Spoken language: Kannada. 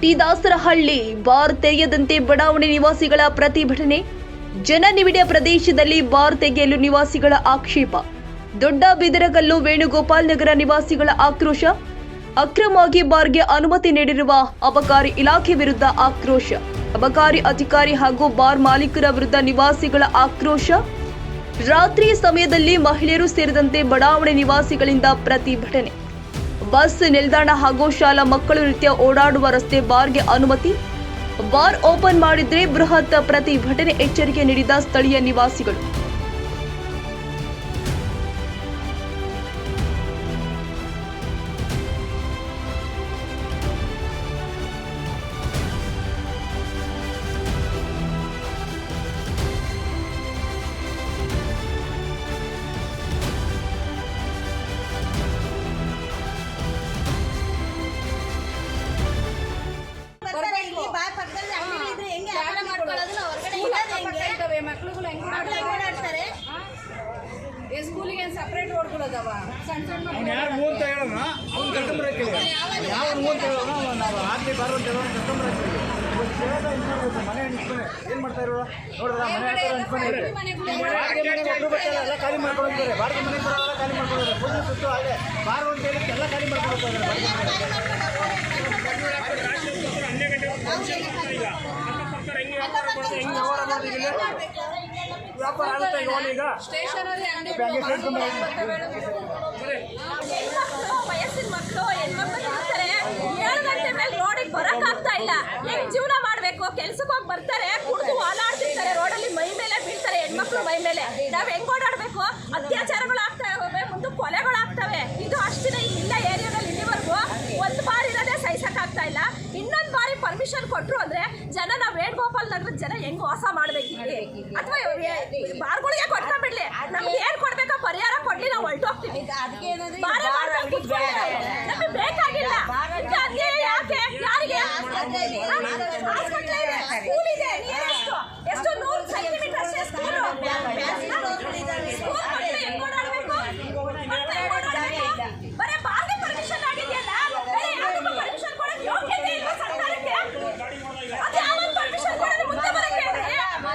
ಟಿ ದಾಸರಹಳ್ಳಿ ಬಾರ್ ತೆರೆಯದಂತೆ ಬಡಾವಣೆ ನಿವಾಸಿಗಳ ಪ್ರತಿಭಟನೆ. ಜನನಿಬಿಡ ಪ್ರದೇಶದಲ್ಲಿ ಬಾರ್ ತೆಗೆಯಲು ನಿವಾಸಿಗಳ ಆಕ್ಷೇಪ. ದೊಡ್ಡ ಬಿದರಗಲ್ಲು ವೇಣುಗೋಪಾಲ್ ನಗರ ನಿವಾಸಿಗಳ ಆಕ್ರೋಶ. ಅಕ್ರಮವಾಗಿ ಬಾರ್ಗೆ ಅನುಮತಿ ನೀಡಿರುವ ಅಬಕಾರಿ ಇಲಾಖೆ ವಿರುದ್ಧ ಆಕ್ರೋಶ. ಅಬಕಾರಿ ಅಧಿಕಾರಿ ಹಾಗೂ ಬಾರ್ ಮಾಲೀಕರ ವಿರುದ್ಧ ನಿವಾಸಿಗಳ ಆಕ್ರೋಶ. ರಾತ್ರಿ ಸಮಯದಲ್ಲಿ ಮಹಿಳೆಯರು ಸೇರಿದಂತೆ ಬಡಾವಣೆ ನಿವಾಸಿಗಳಿಂದ ಪ್ರತಿಭಟನೆ. ಬಸ್, ನಿಲ್ದಾಣ ಹಾಗೂ ಶಾಲಾ ಮಕ್ಕಳು ನಿತ್ಯ ಓಡಾಡುವ ರಸ್ತೆ ಬಾರ್ಗೆ ಅನುಮತಿ. ಬಾರ್ ಓಪನ್ ಮಾಡಿದ್ರೆ ಬೃಹತ್ ಪ್ರತಿಭಟನೆ ಎಚ್ಚರಿಕೆ ನೀಡಿದ ಸ್ಥಳೀಯ ನಿವಾಸಿಗಳು. ಹೆಂಗೆ? ಮಕ್ಳುಗಳು ಹೆಂಗ್? ಸ್ಕೂಲಿಗೆ ಏನ್ ಸಪ್ರೇಟ್ ರೋಡ್ಗಳದಾವ ಸಣ್ಣ ಸಣ್ಣ ಹೂ ಅಂತ ಹೇಳೋಣ ಅವ್ನು ಕರ್ಕೊಂಬರಕ್ಕೆ ಯಾವ ಅಂತ ಹೇಳೋಣ ನಾವು ಆಗ್ಲಿ ಬಾರು ಅಂತ ಹೇಳೋಣ ಕರ್ಕೊಂಬರಕ್ಕೆ ಮನೆ ನಿಂತ್ಕೊಂಡು ಏನು ಮಾಡ್ತಾ ಇರೋ ನೋಡಿದ್ರ ಮನೆ ಹತ್ರ ಮನೆ ಒಬ್ರು ಬರ್ತಾರೆ ಎಲ್ಲ ಖಾಲಿ ಮಾಡ್ಕೊಂಡಿದ್ದಾರೆ ಬಾಡಿಗೆ ಮನೆ ಬರೋಲ್ಲ ಖಾಲಿ ಮಾಡ್ಕೊಂಡಿದ್ದಾರೆ ಫುಲ್ ಸುತ್ತು ಅಲ್ಲೇ ಬಾರು ಅಂತ ಹೇಳಿ ಎಲ್ಲ ಖಾಲಿ ಮಾಡ್ಕೊಂಡು ವಯಸ್ಸಿನ ಮಕ್ಕಳು ಹೆಣ್ಮಕ್ಳು ಇರ್ತಾರೆ ಏಳು ಗಂಟೆ ಮೇಲೆ ರೋಡಿಗೆ ಬರಕ್ ಇಲ್ಲ ಜೀವನ ಮಾಡ್ಬೇಕು ಕೆಲ್ಸಕ್ಕೆ ಹೋಗಿ ಬರ್ತಾರೆ ಕುಡಿದು ಓಲಾಡ್ತಿರ್ತಾರೆ ರೋಡಲ್ಲಿ ಮೈ ಮೇಲೆ ಬೀಳ್ತಾರೆ ಹೆಣ್ಮಕ್ಳು ಮೈ ಮೇಲೆ, ನಾವ್ ಹೆಂಗ್ ಓಡಾಡ್ಬೇಕು? ಅತ್ಯಾಚಾರಗಳು ಪರ್ಮಿಷನ್ ಕೊಟ್ಟರು ಅಂದ್ರೆ ಜನ ನಾವ್ ವೇಣುಗೋಪಾಲ್ ನಗರದ ಜನ ಹೆಂಗ್ ವಾಸ ಮಾಡ್ಬೇಕು ಅಥವಾ ಬಾರ್ಗಳಿಗೆ ಕೊಟ್ಕೊಂಡ್ಬಿಡ್ಲಿ ನಮ್ಗೆ ಏನ್ ಕೊಡ್ಬೇಕೋ ಪರಿಹಾರ ಕೊಡ್ಲಿ ನಾವು ಹೊರಟೋಗ್ತೀವಿ. ನಮಗೆ ಬೇಕಾಗಿಲ್ಲ. ಯಾಕೆ? ಯಾರಿಗೆ?